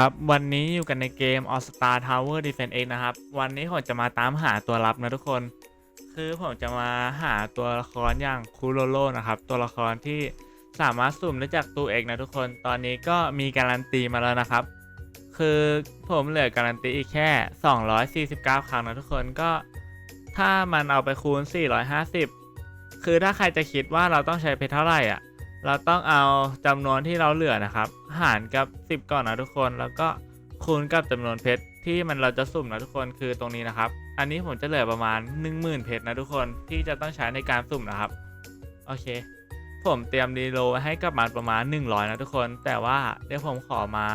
ครับวันนี้อยู่กันในเกม All Star Tower Defense X นะครับ วันนี้ผมจะมาตามหาตัวลับนะทุกคน คือผมจะมาหาตัวละครอย่างคูโรโลนะครับ ตัวละครที่สามารถสุ่มได้จากตู้เอกนะทุกคน ตอนนี้ก็มีการันตีมาแล้วนะครับ คือผมเหลือการันตีอีกแค่ 249 ครั้งนะทุกคนก็ถ้ามันเอาไปคูณ 450 คือถ้าใครจะคิดว่าเราต้องใช้เพชรเท่าไหร่อะ เราต้องเอาจำนวนที่เราเหลือนะครับ หารกับ 10 ก่อนนะทุกคน แล้วก็คูณกับจำนวนเพชรที่มันเราจะสุ่มนะทุกคนคือตรงนี้นะครับ อันนี้ผมจะเหลือประมาณ 10,000 เพชรนะทุกคนที่จะต้องใช้ในการสุ่มนะครับ โอเค ผมเตรียมรีโลให้กับมันประมาณ 100 นะทุกคน แต่ว่าเดี๋ยวผมขอมา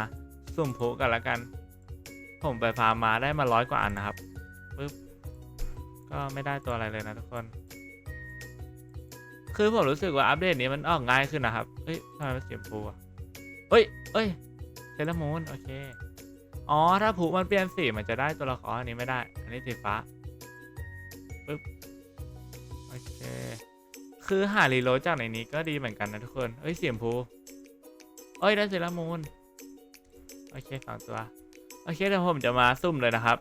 สุ่มพลุกันละกัน ผมไปฟาร์มมาได้มาร้อยกว่าอันนะครับปึ๊บก็ไม่ได้ตัวอะไรเลยนะทุกคน คือผมรู้สึกว่าอัปเดตนี้มันออกง่ายขึ้นนะครับเอ้ยทำไมมันเสียงพูอะ เอ้ยเอ้ยเซเลมูนโอเค อ๋อ ถ้าผูมันเปลี่ยนสีมันจะได้ตัวละครอันนี้ไม่ได้ อันนี้สีฟ้าปึ๊บโอเค คือหารีโหลดจากในนี้ก็ดีเหมือนกันนะทุกคน เอ้ยเสียงพูเอ้ยได้เซเลมูนโอเคสองตัว โอเคเดี๋ยวผมจะมาซุ่มเลยนะครับ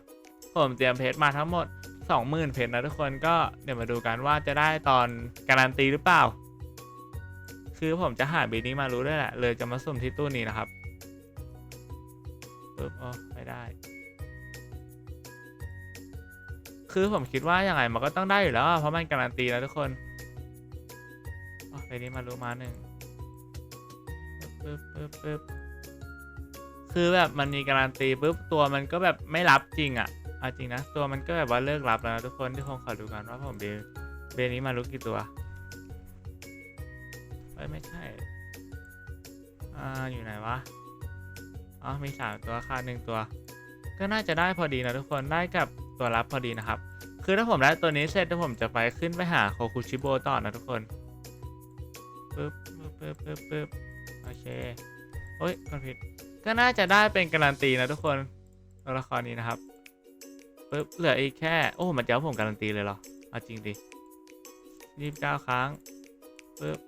ผมเตรียมเพชรมาทั้งหมด 20,000เพชรนะทุกคนก็เดี๋ยวมาดูกันว่าจะได้ตอนการันตีหรือเปล่า คือผมจะหาบีนี้มารู้ด้วยแหละ เลยจะมาสุ่มที่ตู้นี้นะครับปึ๊บอ๋อไม่ได้ คือผมคิดว่าอยังไงมันก็ต้องได้อยู่แล้ว เพราะมันการันตีแล้วทุกคนอ๋อไปนี้มารู้มาหนึ่งปึ๊บปึ๊บปึ๊บคือแบบมันมีการันตีปุ๊บตัวมันก็แบบไม่รับจริงอะเอาจริงนะ ตัวมันก็แบบว่าเลิกรับแล้วนะทุกคนที่ผมขอดูกันว่าผมเบเบนี้มารู้กี่ตัว อ้ยไม่ใช่ อ่า อยู่ไหนวะ อ๋อ มีสามตัวค่าหนึ่งตัว ก็น่าจะได้พอดีนะทุกคน ได้กับตัวรับพอดีนะครับ คือถ้าผมได้ตัวนี้เสร็จถ้าผมจะไปขึ้นไปหาโคคุชิโบต่อนะทุกคนปึ๊บปึ๊บปึ๊บปึ๊บปึ๊บโอเคโอ้ยกดผิด ก็น่าจะได้เป็นการันตีนะทุกคนตัวละครนี้นะครับปึ๊บเหลืออีกแค่ โอ้ มันจะเอาผมการันตีเลยเหรอ เอาจริงดิยี่สิบเก้าครั้งปึ๊บ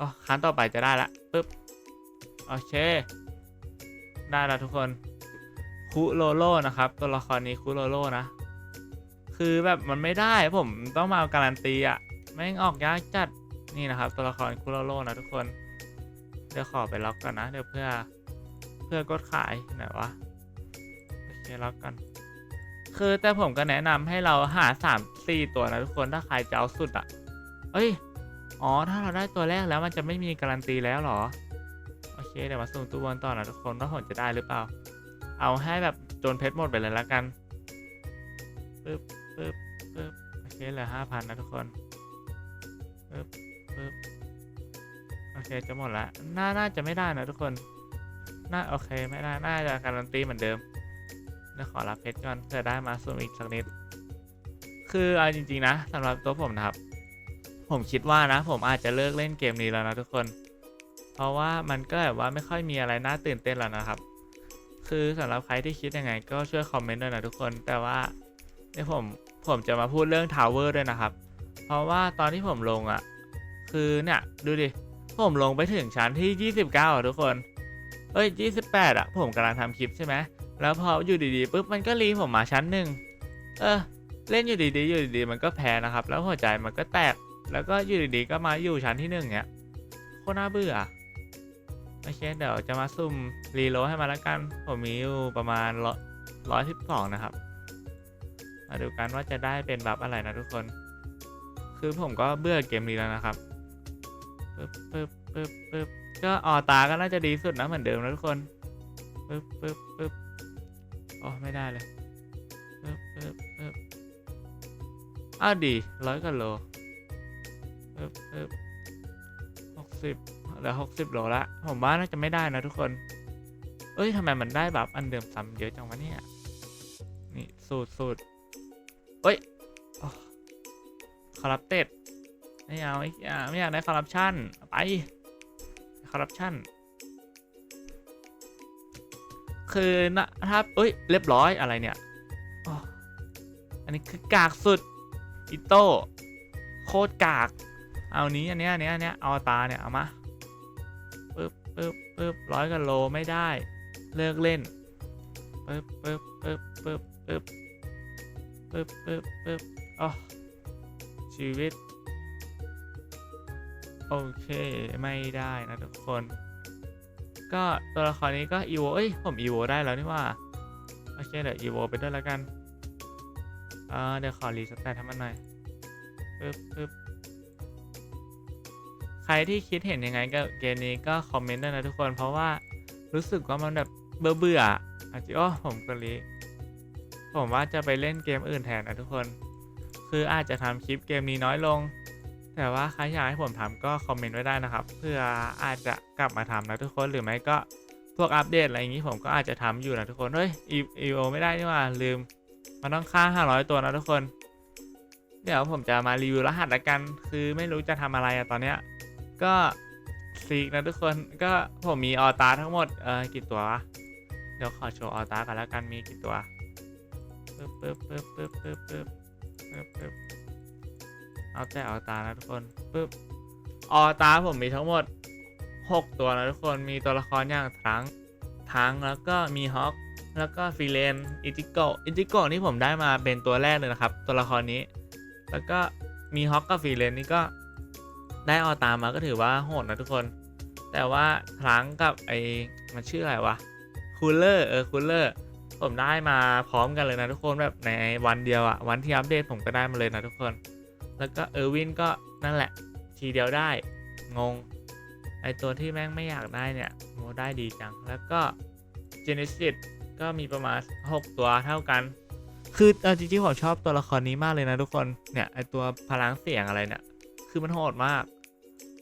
อ๋อครั้งต่อไปจะได้ละปึ๊บโอเค ได้ล้วทุกคนคุโรโลนะครับ ตัวละครนี้คุโรโลนะ คือแบบมันไม่ได้ผมต้องมาเอาการันตีอะแม่งออกยากจัดนี่นะครับ ตัวละครคุโรโลนะทุกคน เดี๋ยวขอไปล็อกก่อนนะ เดี๋ยวเพื่อเพื่อกดขายไหนวะโอเคล็อกกันคือแต่ผมก็แนะนำให้เราหาสามสี่ตัวนะทุกคนถ้าใครจะเอาสุดอะ เอ้ย อ๋อ ถ้าเราได้ตัวแรกแล้วมันจะไม่มีการันตีแล้วหรอ โอเค เดี๋ยวมาสุ่มตัวบนต่อนะทุกคนว่าผมจะได้หรือเปล่า เอาให้แบบจนเพชรหมดไปเลยละกันปึ๊บปึ๊บปึ๊บโอเคเหลือห้าพันนะทุกคนปึ๊บปึ๊บโอเคจะหมดละน่าน่าจะไม่ได้นะทุกคนน่าโอเคไม่ได้น่าจะการันตีเหมือนเดิมเดี๋ยวขอรับเพชรก่อนเพื่อได้มาซูมอีกสักนิด คือเอาจริง ๆ นะสำหรับตัวผมนะครับ ผมคิดว่านะ ผมอาจจะเลิกเล่นเกมนี้แล้วนะทุกคน เพราะว่ามันก็แบบว่าไม่ค่อยมีอะไรน่าตื่นเต้นแล้วนะครับ คือสำหรับใครที่คิดยังไง ก็ช่วยคอมเมนต์ด้วยนะทุกคน แต่ว่าเดี๋ยวผมผมจะมาพูดเรื่องทาวเวอร์ด้วยนะครับ เพราะว่าตอนที่ผมลงอะ่ะ คือเนี่ยดูดิ ผมลงไปถึงชั้นที่ 29อะทุกคน เอ้ย 28 อะ ผมกำลังทำคลิปใช่ไหม แล้วพออยู่ดีๆปุ๊บมันก็รีผมมาชั้นหนึ่ง เออ เล่นอยู่ดีๆ อยู่ดีๆ มันก็แพ้นะครับ แล้วหัวใจมันก็แตก แล้วก็อยู่ดีๆก็มาอยู่ชั้นที่หนึ่งเนี้ยโคตรน่าเบื่อโอเคเดี๋ยวจะมาซุ่มรีโลให้มาแล้วกัน ผมมีอยู่ประมาณร้อยสิบสองนะครับ มาดูกันว่าจะได้เป็นบัฟอะไรนะทุกคน คือผมก็เบื่อเกมนี้แล้วนะครับปึ๊บปึ๊บปึ๊บปึ๊บก็ออตาก็น่าจะดีสุดนะเหมือนเดิมนะทุกคนปึ๊บปึ๊บปึ๊บอ๋อไม่ได้เลยปึ๊บปึ๊บปึ๊บอ้าวดีร้อยกว่าโล หกสิบเหลือหกสิบโลละ ผมว่าน่าจะไม่ได้นะทุกคน เอ้ยทำไมมันได้แบบอันเดิมซ้ำเยอะจังวะเนี่ย นี่ สูตรสูตรเอ้ยคอร์รัปเต็ดไม่เอาไม่เอากไม่อยากได้คอร์รัปชันไปคอร์รัปชันคือนะถ้าเอ้ย เรียบร้อยอะไรเนี่ยอ๋ออันนี้คือกากสุดอิโต้โคตรกาก เอานี้อันเนี้ยอันเนี้ยอันเนี้ยเอาตาเนี่ยเอามาปึ๊บปึ๊บปึ๊บร้อยกันโลไม่ได้ เลิกเล่นปึ๊บปึ๊บปึ๊บปึ๊บปึ๊บปึ๊บปึ๊บปึ๊บอ๋อชีวิต โอเคไม่ได้นะทุกคน ก็ตัวละครนี้ก็อีโวเอ้ยผมอีโวได้แล้วนี่ว่าโอเคเดี๋ยวอีโวไปด้วยแล้วกันอ่าเดี๋ยวขอรีสแตทให้มันหน่อยปึ๊บปึ๊บ รที่คิดเห็นยังไงกับเกมนี้ก็คอมเมนต์ด้วยนะทุกคน เพราะว่ารู้สึกว่ามันแบบเบื่อเบื่อๆอาจจะอ๋อผมก็รีผมว่าจะไปเล่นเกมอื่นแทนนะทุกคน คืออาจจะทำคลิปเกมนี้น้อยลง แต่ว่าใครอยากให้ผมทำก็คอมเมนต์ไว้ได้นะครับ เพื่ออาจจะกลับมาทำนะทุกคนหรือไม่ก็พวกอัปเดตอะไรอย่างนี้ผมก็อาจจะทำอยู่นะทุกคน เฮ้ยอีโอไม่ได้นี่ว่าลืม มันต้องค่า 500 ตัวนะทุกคน เดี๋ยวผมจะมารีวิวรหัสละกัน คือไม่รู้จะทำอะไรอะตอนเนี้ย ก็ซีกนะทุกคนก็ผมมีออตาทั้งหมดเออกี่ตัววะเดี๋ยวขอโชว์ออตากันแล้วกันมีกี่ตัวปึ๊บปึ๊บปึ๊บปึ๊บปึ๊บปึ๊บปึ๊บปึ๊บเอาแต่ออตานะทุกคนปึ๊บออตาผมมีทั้งหมด 6 ตัวนะทุกคนมีตัวละครอย่างทั้งทั้งแล้วก็มีฮอคแล้วก็ฟิเลนอิจิโกะอิจิโกะนี่ผมได้มาเป็นตัวแรกเลยนะครับ ตัวละครนี้ แล้วก็มีฮอกกับฟิเลนนี่ก็ ได้ออตามมาก็ถือว่าโหดนะทุกคน แต่ว่าครั้งกับไอมันชื่ออะไรวะคูลเลอร์เออคูลเลอร์ผมได้มาพร้อมกันเลยนะทุกคนแบบในวันเดียวอะวันที่อัปเดตผมก็ได้มาเลยนะทุกคน แล้วก็เออร์วินก็นั่นแหละ ทีเดียวได้งง ไอตัวที่แม่งไม่อยากได้เนี่ยโมได้ดีจัง แล้วก็เจเนซิสก็มีประมาณ 6 ตัวเท่ากัน คือเอาจริงๆผมชอบตัวละครนี้มากเลยนะทุกคนเนี่ยไอตัวพลังเสียงอะไรเนี่ย คือมันโหดมาก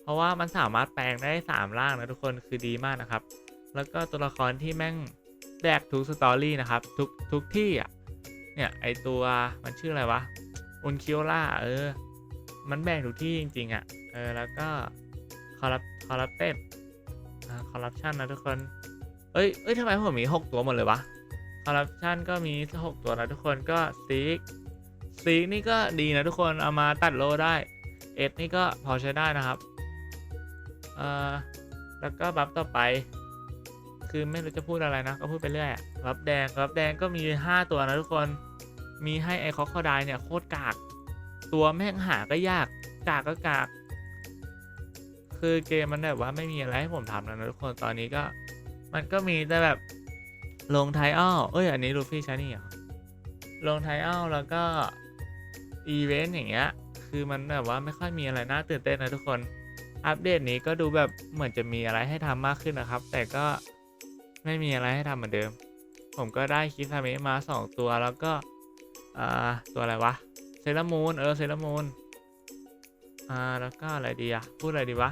เพราะว่ามันสามารถแปลงได้ 3 ร่างนะทุกคนคือดีมากนะครับ แล้วก็ตัวละครที่แม่งแดกทุกสตอรี่นะครับ ทุกทุกที่อะเนี่ยไอตัวมันชื่ออะไรวะอุนคิโอล่าเออ มันแบกทุกที่จริง ๆ อะ เออ แล้วก็คอร์รัปคอร์รัปเต็ดคอร์รัปชันนะทุกคน เอ้ย เอ้ยทำไมผมมี 6 ตัวหมดเลยวะคอร์รัปชันก็มี 6 ตัวนะทุกคนก็ซีกซีกนี่ก็ดีนะทุกคน เอามาตัดโลได้ เอสนี่ก็พอใช้ได้นะครับเอ่อแล้วก็บัฟต่อไป คือไม่รู้จะพูดอะไรนะ ก็พูดไปเรื่อยบัฟแดงบัฟแดงก็มี 5 ตัวนะทุกคนมีให้ไอคอคอไดเนี่ยโคตรกาก ตัวแม่งหาก็ยากกากก็กาก คือเกมมันแบบว่าไม่มีอะไรให้ผมทำแล้วนะทุกคนตอนนี้ก็ มันก็มีแต่แบบลงไทอัลเอ้ยอันนี้ลูฟี่ใช้นี่เหรอลงไทอัลแล้วก็อีเวนต์อย่างเงี้ย คือมันแบบว่าไม่ค่อยมีอะไรน่าตื่นเต้นนะทุกคน อัปเดตนี้ก็ดูแบบเหมือนจะมีอะไรให้ทำมากขึ้นนะครับ แต่ก็ไม่มีอะไรให้ทำเหมือนเดิม ผมก็ได้คิซามะมา 2 ตัวแล้วก็อ่าตัวอะไรวะเซรามูนเออเซรามูนอ่าแล้วก็อะไรดีอะพูดอะไรดีวะ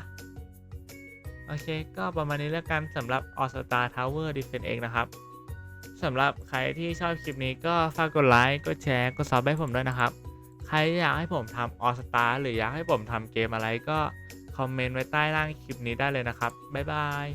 โอเค ก็ประมาณนี้แล้วกันสำหรับ All Star Tower Defense เองนะครับสำหรับใครที่ชอบคลิปนี้ก็ฝากกดไลค์ กดแชร์ กดซับให้ผมด้วยนะครับ ใครอยากให้ผมทำออสตาหรืออยากให้ผมทำเกมอะไรก็ คอมเมนต์ไว้ใต้ล่างคลิปนี้ได้เลยนะครับ บ๊ายบาย